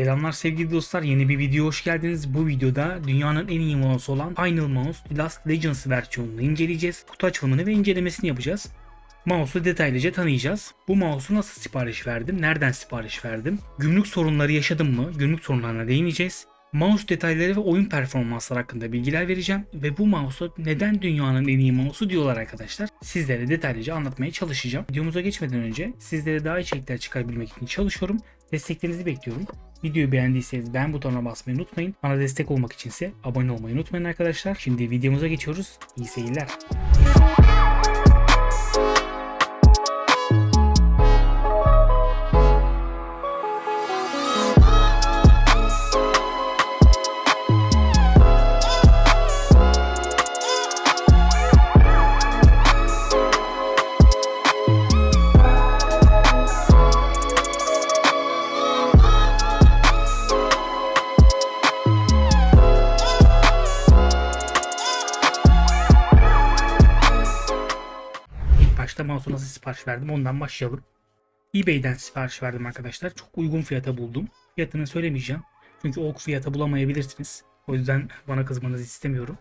Selamlar sevgili dostlar. Yeni bir video hoş geldiniz. Bu videoda dünyanın en iyi mouse'u olan Final Mouse Last Legends versiyonunu inceleyeceğiz. Kutu açılımını ve incelemesini yapacağız. Mouse'u detaylıca tanıyacağız. Bu mouse'u nasıl sipariş verdim? Nereden sipariş verdim? Gümrük sorunları yaşadım mı? Gümrük sorunlarına değineceğiz. Mouse detayları ve oyun performansları hakkında bilgiler vereceğim ve bu mouse'u neden dünyanın en iyi mouse'u diyorlar arkadaşlar. Sizlere detaylıca anlatmaya çalışacağım. Videomuza geçmeden önce sizlere daha içerikler çıkarabilmek için çalışıyorum. Desteklerinizi bekliyorum. Videoyu beğendiyseniz beğen butonuna basmayı unutmayın. Bana destek olmak içinse abone olmayı unutmayın arkadaşlar. Şimdi videomuza geçiyoruz. İyi seyirler. Başta mouse'u nasıl sipariş verdim ondan başlayalım. eBay'den sipariş verdim arkadaşlar. Çok uygun fiyata buldum. Fiyatını söylemeyeceğim. Çünkü o fiyata bulamayabilirsiniz. O yüzden bana kızmanızı istemiyorum.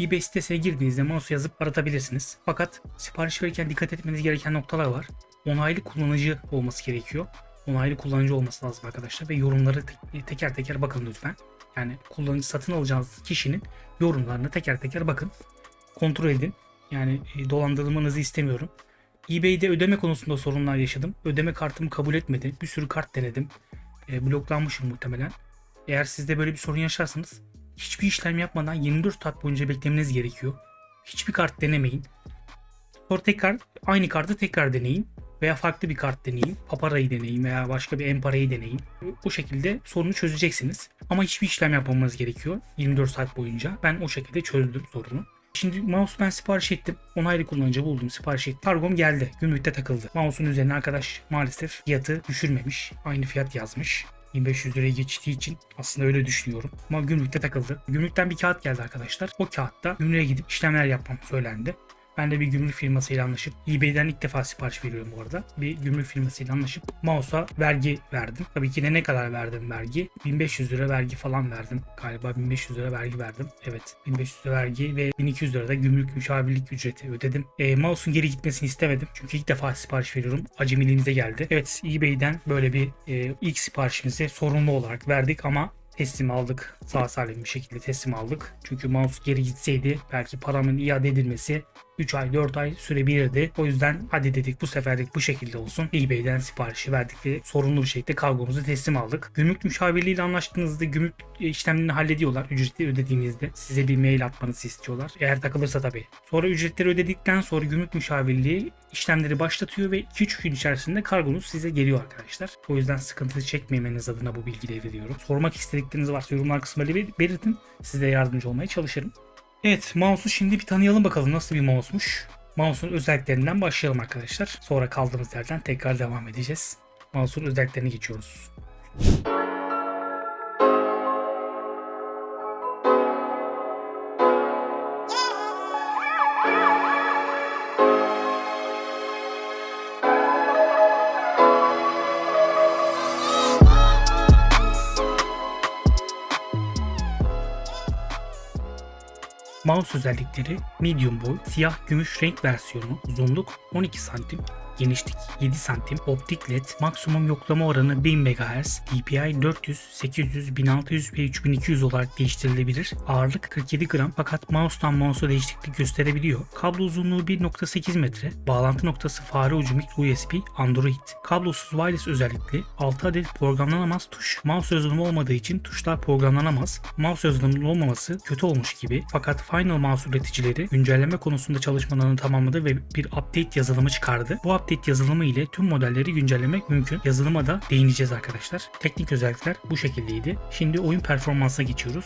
eBay sitesine girdiğinizde mouse yazıp aratabilirsiniz. Fakat sipariş verirken dikkat etmeniz gereken noktalar var. Onaylı kullanıcı olması gerekiyor. Onaylı kullanıcı olması lazım arkadaşlar ve yorumları te- teker teker bakın lütfen. Yani kullanıcı satın alacağınız kişinin yorumlarına teker teker bakın. Kontrol edin. Yani e, dolandırılmanızı istemiyorum. eBay'de ödeme konusunda sorunlar yaşadım. Ödeme kartımı kabul etmedi. Bir sürü kart denedim. E, bloklanmışım muhtemelen. Eğer sizde böyle bir sorun yaşarsanız hiçbir işlem yapmadan 24 saat boyunca beklemeniz gerekiyor. Hiçbir kart denemeyin. Sonra tekrar aynı kartı tekrar deneyin. Veya farklı bir kart deneyin. Paparayı deneyin veya başka bir emparayı deneyin. Bu şekilde sorunu çözeceksiniz. Ama hiçbir işlem yapmamanız gerekiyor 24 saat boyunca. Ben o şekilde çözdüm sorunu. Şimdi mouse ben sipariş ettim. Onaylı kullanıcı buldum sipariş ettim. Kargom geldi. Gümrükte takıldı. Mouse'un üzerine arkadaş maalesef fiyatı düşürmemiş. Aynı fiyat yazmış. 1500 liraya geçtiği için aslında öyle düşünüyorum. Ama gümrükte takıldı. Gümrükten bir kağıt geldi arkadaşlar. O kağıtta gümrüğe gidip işlemler yapmam söylendi. Ben de bir gümrük firmasıyla anlaşıp eBay'den ilk defa sipariş veriyorum bu arada. Bir gümrük firmasıyla anlaşıp mouse'a vergi verdim. Tabii ki de ne kadar verdim vergi? 1500 lira vergi falan verdim. Galiba 1500 lira vergi verdim. Evet 1500 lira vergi ve 1200 lira da gümrük müşavirlik ücreti ödedim. E, mouse'un geri gitmesini istemedim. Çünkü ilk defa sipariş veriyorum. Acemiliğimize geldi. Evet eBay'den böyle bir e, ilk siparişimizi sorunlu olarak verdik ama teslim aldık. Sağ salim bir şekilde teslim aldık. Çünkü mouse geri gitseydi belki paramın iade edilmesi 3 ay 4 ay sürebilirdi. O yüzden hadi dedik bu seferlik bu şekilde olsun. eBay'den siparişi verdik ve sorunlu bir şekilde kargomuzu teslim aldık. Gümrük müşavirliğiyle anlaştığınızda gümrük işlemlerini hallediyorlar. Ücreti ödediğinizde size bir mail atmanızı istiyorlar. Eğer takılırsa tabii. Sonra ücretleri ödedikten sonra gümrük müşavirliği işlemleri başlatıyor ve 2-3 gün içerisinde kargonuz size geliyor arkadaşlar. O yüzden sıkıntı çekmemeniz adına bu bilgileri veriyorum. Sormak istedikleriniz varsa yorumlar kısmında belirtin. Size yardımcı olmaya çalışırım. Evet mouse'u şimdi bir tanıyalım bakalım nasıl bir mouse'muş. Mouse'un özelliklerinden başlayalım arkadaşlar. Sonra kaldığımız yerden tekrar devam edeceğiz. Mouse'un özelliklerine geçiyoruz. Mouse özellikleri medium boy, siyah gümüş renk versiyonu, uzunluk 12 santim, genişlik 7 santim, optik led, maksimum yoklama oranı 1000 MHz, DPI 400, 800, 1600 ve 3200 olarak değiştirilebilir. Ağırlık 47 gram fakat mouse'tan mouse'a değişiklik gösterebiliyor. Kablo uzunluğu 1.8 metre, bağlantı noktası fare ucu micro USB, Android. Kablosuz wireless özellikli, 6 adet programlanamaz tuş. Mouse yazılımı olmadığı için tuşlar programlanamaz. Mouse yazılımlı olmaması kötü olmuş gibi fakat Final Mouse üreticileri güncelleme konusunda çalışmalarını tamamladı ve bir update yazılımı çıkardı. Bu update yazılımı ile tüm modelleri güncellemek mümkün. Yazılıma da değineceğiz arkadaşlar. Teknik özellikler bu şekildeydi. Şimdi oyun performansına geçiyoruz.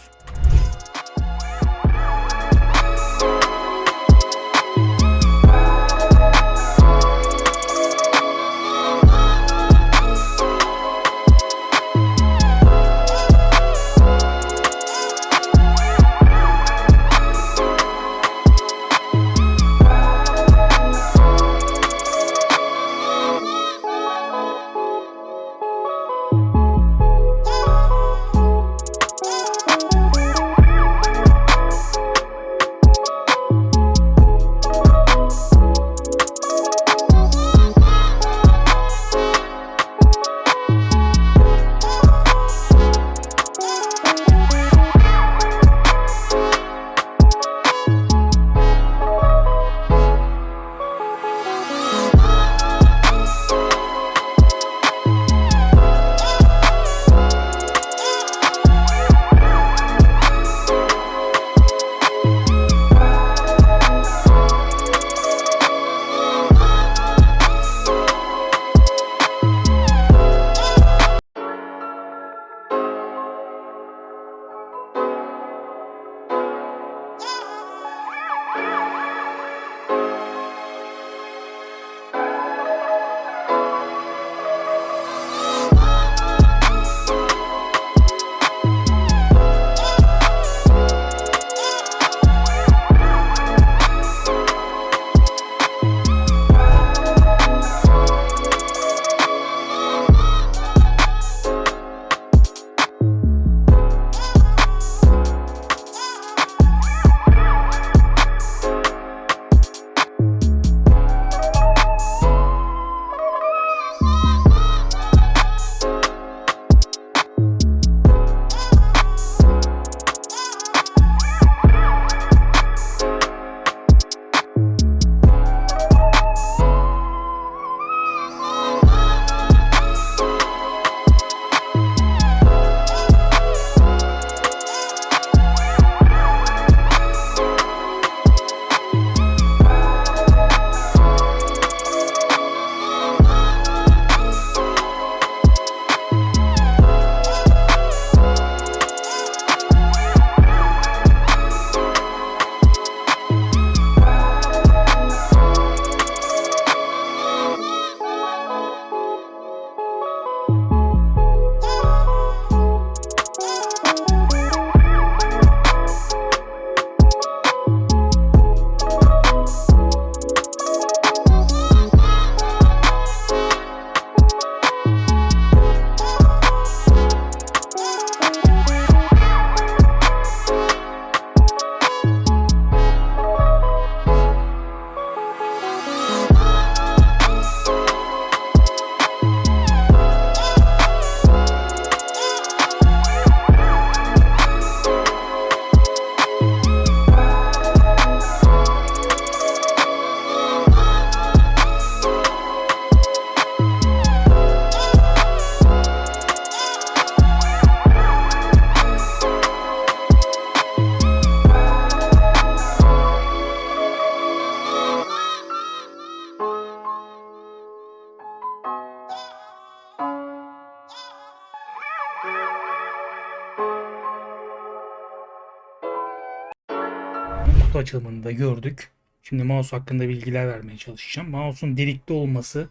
Kutu açılımını da gördük. Şimdi mouse hakkında bilgiler vermeye çalışacağım. Mouse'un delikli olması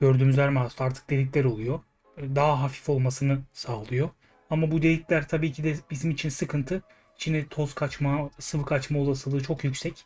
gördüğümüz her mouse'da artık delikler oluyor. Daha hafif olmasını sağlıyor. Ama bu delikler tabii ki de bizim için sıkıntı. İçine toz kaçma, sıvı kaçma olasılığı çok yüksek.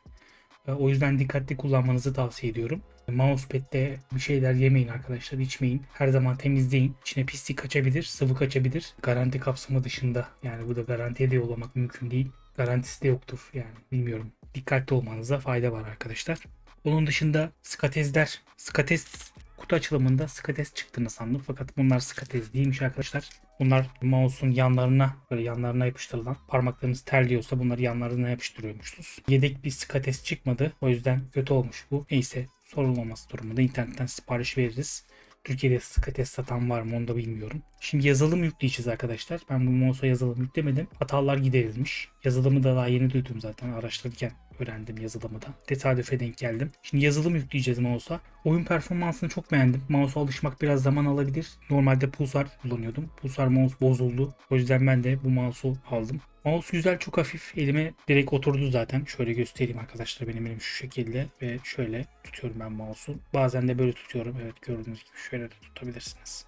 E, O yüzden dikkatli kullanmanızı tavsiye ediyorum. Mousepad'de bir şeyler yemeyin arkadaşlar, içmeyin. Her zaman temizleyin. İçine pislik kaçabilir, sıvı kaçabilir. Garanti kapsamı dışında. Yani bu da garantiye de yollamak mümkün değil. Garantisi de yoktur yani bilmiyorum. Dikkatli olmanıza fayda var arkadaşlar. Onun dışında skatezler. Skates kutu açılımında skates çıktığını sandım. Fakat bunlar skates değilmiş arkadaşlar. Bunlar mouse'un yanlarına böyle yanlarına yapıştırılan parmaklarınız terliyorsa bunları yanlarına yapıştırıyormuşsunuz. Yedek bir skates çıkmadı. O yüzden kötü olmuş bu. Neyse sorulmaması durumunda internetten sipariş veririz. Türkiye'de skates satan var mı onu da bilmiyorum. Şimdi yazılım yükleyeceğiz arkadaşlar. Ben bu mouse'a yazılım yüklemedim. Hatalar giderilmiş. Yazılımı da daha yeni duydum zaten araştırırken öğrendim yazılımı da. Tesadüfe denk geldim. Şimdi yazılım yükleyeceğiz mouse'a. Oyun performansını çok beğendim. Mouse'a alışmak biraz zaman alabilir. Normalde Pulsar kullanıyordum. Pulsar mouse bozuldu. O yüzden ben de bu mouse'u aldım. Mouse güzel çok hafif. Elime direkt oturdu zaten. Şöyle göstereyim arkadaşlar benim elim şu şekilde ve şöyle tutuyorum ben mouse'u. Bazen de böyle tutuyorum. Evet gördüğünüz gibi şöyle de tutabilirsiniz.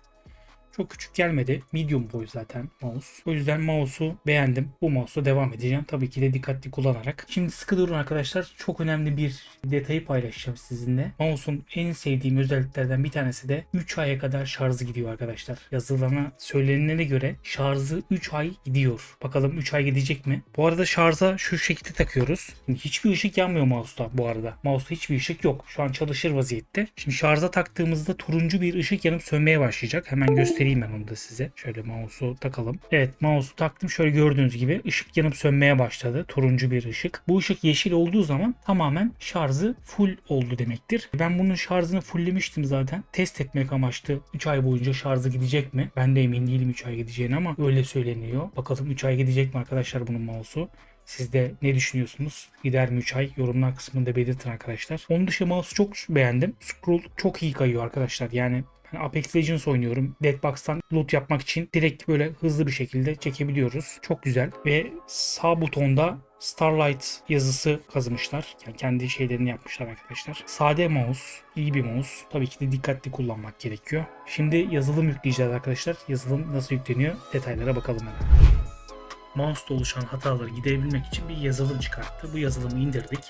Çok küçük gelmedi. Medium boy zaten mouse. O yüzden mouse'u beğendim. Bu mouse'la devam edeceğim. Tabii ki de dikkatli kullanarak. Şimdi sıkı durun arkadaşlar. Çok önemli bir detayı paylaşacağım sizinle. Mouse'un en sevdiğim özelliklerden bir tanesi de 3 aya kadar şarjı gidiyor arkadaşlar. Yazılana söylenene göre şarjı 3 ay gidiyor. Bakalım 3 ay gidecek mi? Bu arada şarja şu şekilde takıyoruz. Şimdi hiçbir ışık yanmıyor mouse'da bu arada. Mouse'da hiçbir ışık yok. Şu an çalışır vaziyette. Şimdi şarja taktığımızda turuncu bir ışık yanıp sönmeye başlayacak. Hemen göstereyim ben onu da size. Şöyle mouse'u takalım. Evet mouse'u taktım. Şöyle gördüğünüz gibi ışık yanıp sönmeye başladı. Turuncu bir ışık. Bu ışık yeşil olduğu zaman tamamen şarjı full oldu demektir. Ben bunun şarjını fulllemiştim zaten. Test etmek amaçlı 3 ay boyunca şarjı gidecek mi? Ben de emin değilim 3 ay gideceğini ama öyle söyleniyor. Bakalım 3 ay gidecek mi arkadaşlar bunun mouse'u? Siz de ne düşünüyorsunuz? Gider mi 3 ay? Yorumlar kısmında belirtin arkadaşlar. Onun dışında mouse'u çok beğendim. Scroll çok iyi kayıyor arkadaşlar. Yani ben Apex Legends oynuyorum. Deadbox'tan loot yapmak için direkt böyle hızlı bir şekilde çekebiliyoruz. Çok güzel. Ve sağ butonda Starlight yazısı kazımışlar. Yani kendi şeylerini yapmışlar arkadaşlar. Sade mouse, iyi bir mouse. Tabii ki de dikkatli kullanmak gerekiyor. Şimdi yazılım yükleyeceğiz arkadaşlar. Yazılım nasıl yükleniyor? Detaylara bakalım hemen. Mouse'da oluşan hataları giderebilmek için bir yazılım çıkarttı. Bu yazılımı indirdik.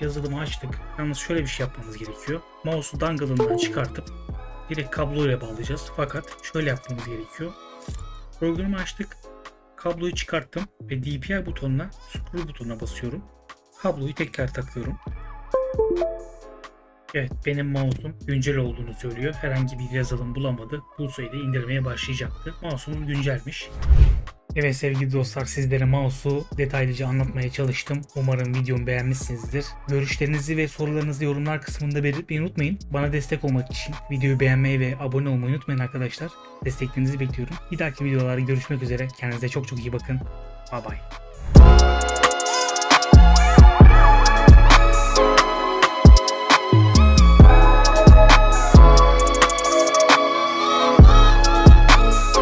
Yazılımı açtık. Yalnız şöyle bir şey yapmamız gerekiyor. Mouse'u dongle'ından çıkartıp direkt kabloyla bağlayacağız. Fakat şöyle yapmamız gerekiyor. Programı açtık. Kabloyu çıkarttım ve DPI butonuna scroll butonuna basıyorum. Kabloyu tekrar takıyorum. Evet benim mouse'um güncel olduğunu söylüyor. Herhangi bir yazılım bulamadı. Bulsaydı indirmeye başlayacaktı. Mouse'umuz güncelmiş. Evet sevgili dostlar sizlere mouse'u detaylıca anlatmaya çalıştım. Umarım videomu beğenmişsinizdir. Görüşlerinizi ve sorularınızı yorumlar kısmında belirtmeyi unutmayın. Bana destek olmak için videoyu beğenmeyi ve abone olmayı unutmayın arkadaşlar. Desteklerinizi bekliyorum. Bir dahaki videolarda görüşmek üzere. Kendinize çok çok iyi bakın. Bye bye.